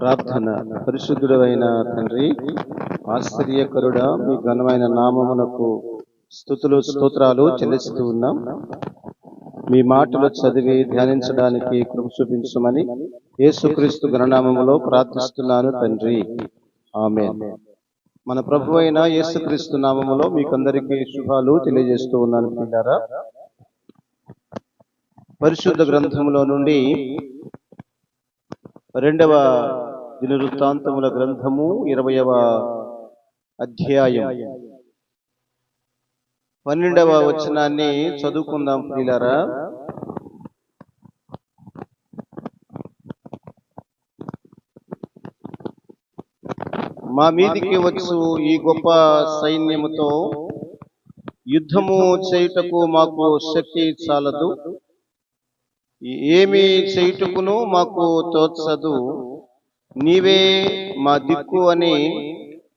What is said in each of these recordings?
ప్రార్థన. పరిశుద్ధుడైన తండ్రి ఆశ్చర్యకరుడా మీ ఘనమైన నామమునకు స్థుతులు స్తోత్రాలు చెల్లిస్తూ ఉన్నాం. మీ మాటలు చదివి ధ్యానించడానికి కృప చూపించమని యేసుక్రీస్తు గణనామములో ప్రార్థిస్తున్నాను తండ్రి. ఆమె మన ప్రభు అయిన యేసుక్రీస్తు నామములో మీకందరికీ శుభాలు తెలియజేస్తూ ఉన్నాను పిల్లారా. పరిశుద్ధ గ్రంథములో నుండి రెండవ దినవృత్తాంతముల గ్రంథము ఇరవయవ అధ్యాయం పన్నెండవ వచనాన్ని చదువుకుందాం ప్రియులారా. మా మీదికి వచ్చు ఈ గొప్ప సైన్యముతో యుద్ధము చేయుటకు మాకు శక్తి చాలదు. ఏమి చేయుటకును మాకు తోచదు. నీవే మా దిక్కు అని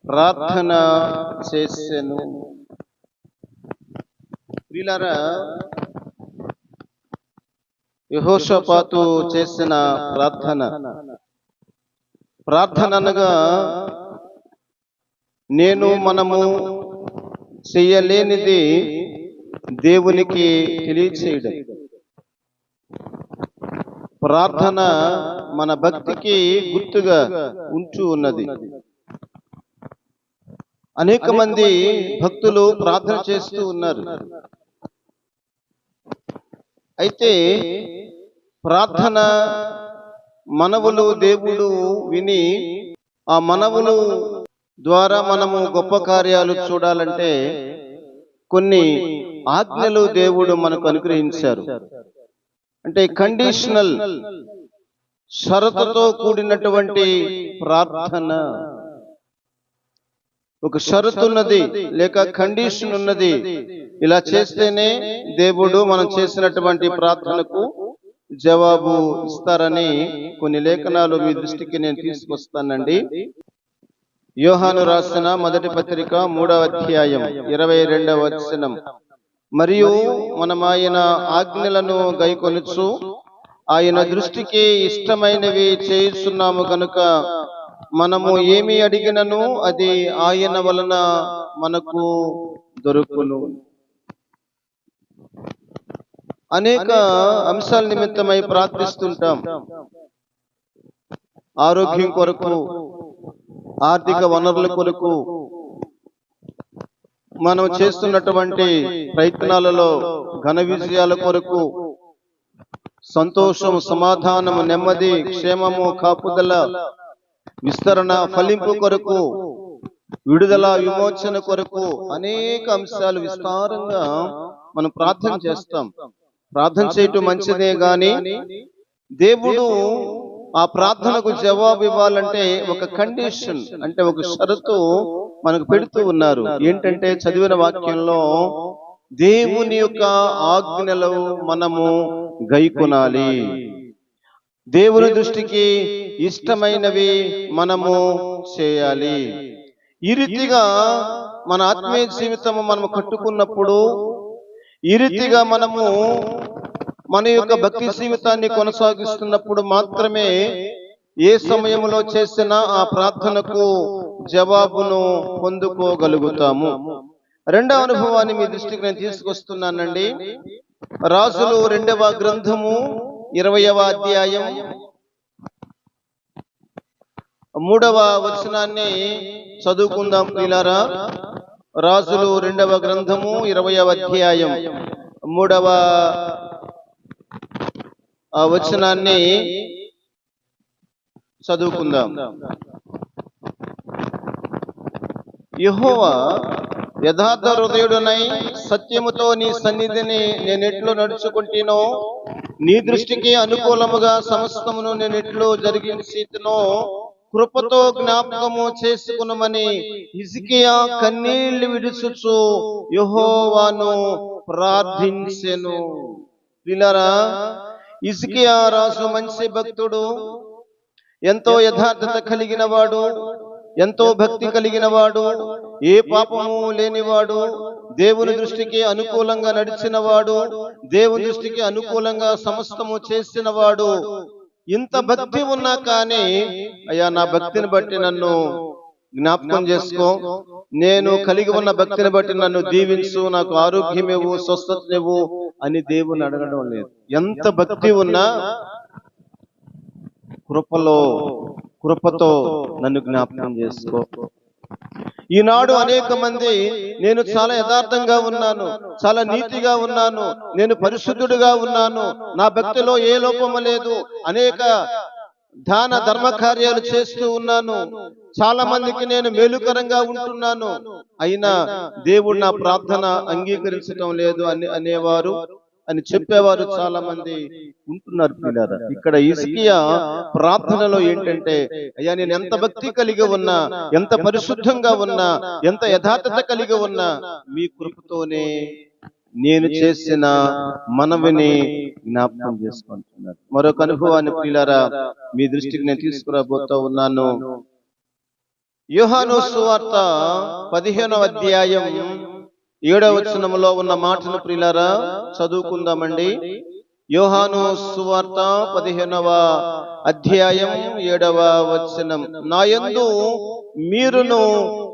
ప్రార్థన చేసెను. ప్రియులారా యహోషపాతు చేసిన ప్రార్థన. ప్రార్థన అనగా నేను మనము చెయ్యలేనిది దేవునికి తెలియచేయడం. ప్రార్థన మన భక్తికి గుర్తుగా ఉంటూ ఉన్నది. అనేక మంది భక్తులు ప్రార్థన చేస్తూ ఉన్నారు. అయితే ప్రార్థన మనవులు దేవుడు విని ఆ మనవులు ద్వారా మనము గొప్ప కార్యాలు చూడాలంటే కొన్ని ఆజ్ఞలు దేవుడు మనకు అనుగ్రహించారు. అంటే కండిషనల్ షరతుతో కూడినటువంటి ప్రార్థన. ఒక షరతు ఉన్నది లేక కండిషన్ ఉన్నది ఇలా చేస్తేనే దేవుడు మనం చేసినటువంటి ప్రార్థనకు జవాబు ఇస్తారని కొన్ని లేఖనాలు మీ దృష్టికి నేను తీసుకొస్తానండి. యోహాను రాసిన మొదటి పత్రిక మూడవ అధ్యాయం ఇరవై రెండవ వచనం. మరియు మనం ఆయన ఆజ్ఞలను గైకొనుచు ఆయన దృష్టికి ఇష్టమైనవి చేయిస్తున్నాము కనుక మనము ఏమి అడిగినను అది ఆయన వలన మనకు దొరుకును. అనేక అంశాల నిమిత్తమై ప్రార్థిస్తుంటాం. ఆరోగ్యం కొరకు ఆర్థిక వనరుల కొరకు మనం చేస్తున్నటువంటి ప్రయత్నాలలో ఘన విజయాల కొరకు సంతోషం సమాధానము నెమ్మది క్షేమము కాపుదల విస్తరణ ఫలింపు కొరకు విడుదల విమోచన కొరకు అనేక అంశాలు విస్తారంగా మనం ప్రార్థన చేస్తాం. ప్రార్థన చేయటం మంచిదే గాని దేవుడు ఆ ప్రార్థనకు జవాబు ఇవ్వాలంటే ఒక కండిషన్ అంటే ఒక షరతు మనకు పెడుతూ ఉన్నారు. ఏంటంటే చదివిన వాక్యంలో దేవుని యొక్క ఆజ్ఞలు మనము గైకొనాలి. దేవుని దృష్టికి ఇష్టమైనవి మనము చేయాలి. ఈ రీతిగా మన ఆత్మీయ జీవితము మనము కట్టుకున్నప్పుడు ఈ రీతిగా మనము మన యొక్క భక్తి జీవితాన్ని కొనసాగిస్తున్నప్పుడు మాత్రమే ఏ సమయంలో చేసిన ఆ ప్రార్థనకు జవాబును పొందుకోగలుగుతాము. రెండవ అనుభవాన్ని మీ దృష్టికి నేను తీసుకొస్తున్నానండి. రాజులు రెండవ గ్రంథము ఇరవయవ అధ్యాయం మూడవ వచనాన్ని చదువుకుందాం ప్రియులారా. రాజులు రెండవ గ్రంథము ఇరవయవ అధ్యాయం మూడవ ఆ వచనాన్ని చదువుకుందాం. యహోవా యథార్థ హృదయుడునై సత్యముతో నీ సన్నిధిని నేనెట్లు నడుచుకుంటునో నీ దృష్టికి అనుకూలముగా సమస్తమును నేనెట్లు జరిగించినో కృపతో జ్ఞాపకము చేసుకునమని హిజికియా కన్నీళ్ళు విడుచుచు యహోవాను ప్రార్థించెను. పిల్లరా ఇసుకియా రాజు మంచి భక్తుడు. ఎంతో యథార్థత కలిగిన వాడు ఎంతో భక్తి కలిగిన వాడు ఏ పాపము లేనివాడు. దేవుని దృష్టికి అనుకూలంగా నడిచిన వాడు దేవుని దృష్టికి అనుకూలంగా సమస్తము చేసిన వాడు ఇంత భక్తి ఉన్నా కానీ అయ్యా నా భక్తిని బట్టి నన్ను జ్ఞాపకం చేసుకో. నేను కలిగి ఉన్న భక్తిని బట్టి నన్ను దీవించు నాకు ఆరోగ్యం ఇవ్వు స్వస్థత ఇవ్వు అని దేవుని అడగడం లేదు. ఎంత భక్తి ఉన్నా కృపలో కృపతో నన్ను జ్ఞాపకం చేసుకో. ఈనాడు అనేక మంది నేను చాలా యథార్థంగా ఉన్నాను చాలా నీతిగా ఉన్నాను నేను పరిశుద్ధుడిగా ఉన్నాను నా భక్తిలో ఏ లోపము లేదు అనేక దాన ధర్మ కార్యాలు చేస్తూ ఉన్నాను. చాలా మందికి నేను మేలుకరంగా ఉంటున్నాను. అయినా దేవుడు నా ప్రార్థన అంగీకరించడం లేదు అని అనేవారు అని చెప్పేవారు చాలా మంది ఉంటున్నారు ఇక్కడ ఇస్కియా ప్రార్థనలో ఏంటంటే అయ్యా నేను ఎంత భక్తి కలిగి ఉన్నా ఎంత పరిశుద్ధంగా ఉన్నా ఎంత యథార్థత కలిగి ఉన్నా మీ కృపతోనే నేను చేసిన మనవిని జ్ఞాపకం చేసుకుంటున్నారు మరొక అనుభవాన్ని ప్రియులారా మీ దృష్టికి నేను తీసుకురాబోతా ఉన్నాను. యోహాను సువార్త పదిహేనవ అధ్యాయం ఏడవ వచనములో ఉన్న మాటను ప్రియులారా చదువుకుందామండి. యోహాను సువార్త పదిహేనవ అధ్యాయం ఏడవ వచనం. నా యందు మీరును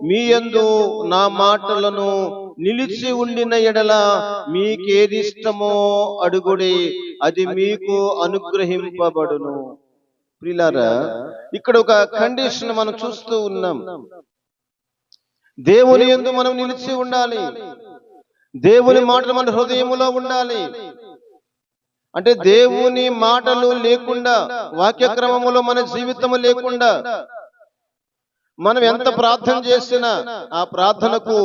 మీ యందు నా మాటలను నిలిచి ఉండిన ఎడల మీకేదిష్టమో అడుగుడే అడుగుడి అది మీకు అనుగ్రహింపబడును. ప్రిలారా ఇక్కడ ఒక కండిషన్ మనం చూస్తూ ఉన్నాం. దేవుని ఎందు మనం నిలిచి ఉండాలి. దేవుని మాటలు మన హృదయములో ఉండాలి. అంటే దేవుని మాటలు లేకుండా వాక్యక్రమములో మన జీవితము లేకుండా మనం ఎంత ప్రార్థన చేసినా ఆ ప్రార్థనకు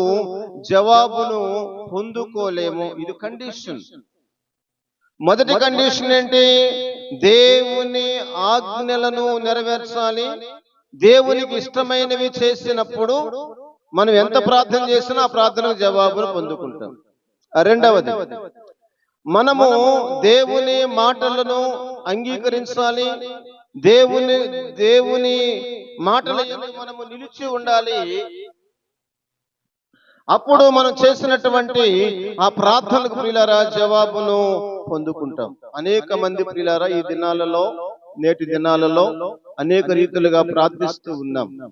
జవాబును పొందుకోలేము. ఇది కండిషన్ మొదటి కండిషన్ ఏంటి? దేవుని ఆజ్ఞలను నెరవేర్చాలి. దేవునికి ఇష్టమైనవి చేసినప్పుడు మనం ఎంత ప్రార్థన చేసినా ఆ ప్రార్థనకు జవాబును పొందుకుంటాం. రెండవది మనము దేవుని మాటలను అంగీకరించాలి. దేవుని దేవుని మాటల మనము నిలిచి ఉండాలి. అప్పుడు మనం చేసినటువంటి ఆ ప్రార్థనకు ప్రియులారా జవాబును పొందుకుంటాం. అనేక మంది ప్రియులారా ఈ దినాలలో నేటి దినాలలో అనేక రీతులుగా ప్రార్థిస్తూ ఉన్నాం.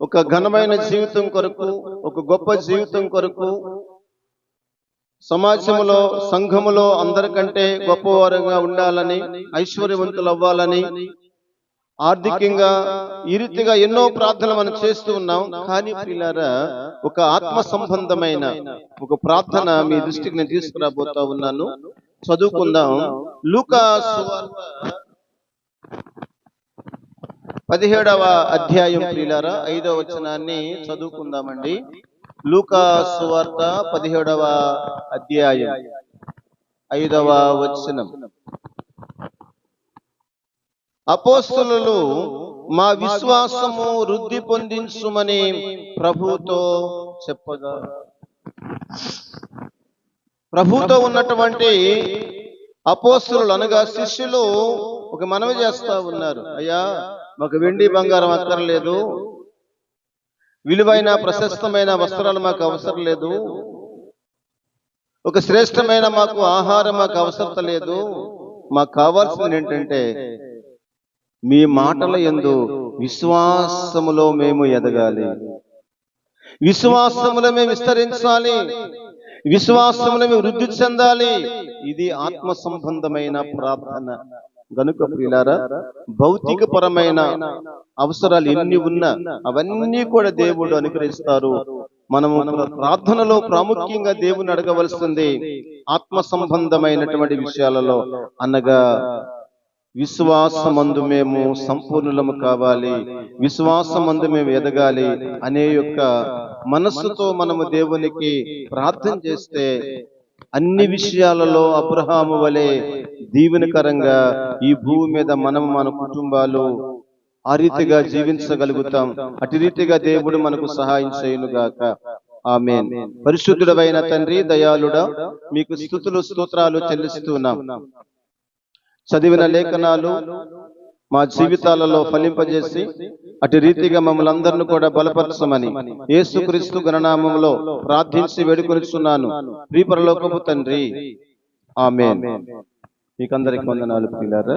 ఒక ఘనమైన జీవితం కొరకు ఒక గొప్ప జీవితం కొరకు సమాజంలో సంఘములో అందరికంటే గొప్పవారుగా ఉండాలని ఐశ్వర్యవంతులు అవ్వాలని ఆర్థికంగా ఈ రీతిగా ఎన్నో ప్రార్థనలు మనం చేస్తూ ఉన్నాం. కానీ పిల్లారా ఒక ఆత్మ సంబంధమైన ఒక ప్రార్థన మీ దృష్టికి నేను తీసుకురాబోతా ఉన్నాను. చదువుకుందాం. లూకా సువార్త పదిహేడవ అధ్యాయం పిల్లరా ఐదవ వచనాన్ని చదువుకుందామండి. లూకా సువార్త పదిహేడవ అధ్యాయం ఐదవ వచనం. అపోస్తులు మా విశ్వాసము వృద్ధి పొందించుమని ప్రభుతో చెప్పగా ప్రభుతో ఉన్నటువంటి అపోస్తులు అనగా శిష్యులు ఒక మనవి చేస్తా ఉన్నారు. అయ్యా మాకు వెండి బంగారం అక్కర్లేదు. విలువైన ప్రశస్తమైన వస్త్రాలు మాకు అవసరం లేదు. ఒక శ్రేష్టమైన మాకు ఆహారం మాకు అవసరం లేదు. మాకు కావాల్సింది ఏంటంటే మీ మాటల ఎందు విశ్వాసములో మేము ఎదగాలి. విశ్వాసములో మేము విస్తరించాలి. విశ్వాసములో మేము వృద్ధి చెందాలి. ఇది ఆత్మ సంబంధమైన ప్రార్థన. గనుక ప్రియులారా భౌతిక పరమైన అవసరాలు ఎన్ని ఉన్నా అవన్నీ కూడా దేవుడు అనుగ్రహిస్తారు. మనము ప్రార్థనలో ప్రాముఖ్యంగా దేవుని అడగవలసింది ఆత్మ సంబంధమైనటువంటి విషయాలలో అనగా విశ్వాసమందు మేము సంపూర్ణులము కావాలి. విశ్వాసమందు మేము ఎదగాలి అనే యొక్క మనస్సుతో మనము దేవునికి ప్రార్థన చేస్తే అన్ని విషయాలలో అబ్రహాము వలె దీవెనకరంగా ఈ భూమి మీద మనం మన కుటుంబాలు ఆ రీతిగా జీవించగలుగుతాం. అటు రీతిగా దేవుడు మనకు సహాయం చేయనుగాక. ఆమె పరిశుద్ధుడమైన తండ్రి దయాళుడా మీకు స్థుతులు స్తోత్రాలు చెల్లిస్తున్నాం. చదివిన లేఖనాలు మా జీవితాలలో ఫలింపజేసి అటు రీతిగా మమ్మల్ని అందరిని కూడా బలపరచమని యేసుక్రీస్తు గణనామంలో ప్రార్థించి వేడుకొనిచున్నాను. ప్రీపరలోకపు తండ్రి. ఆమె మీకందరికి వందనాలు పిల్లారా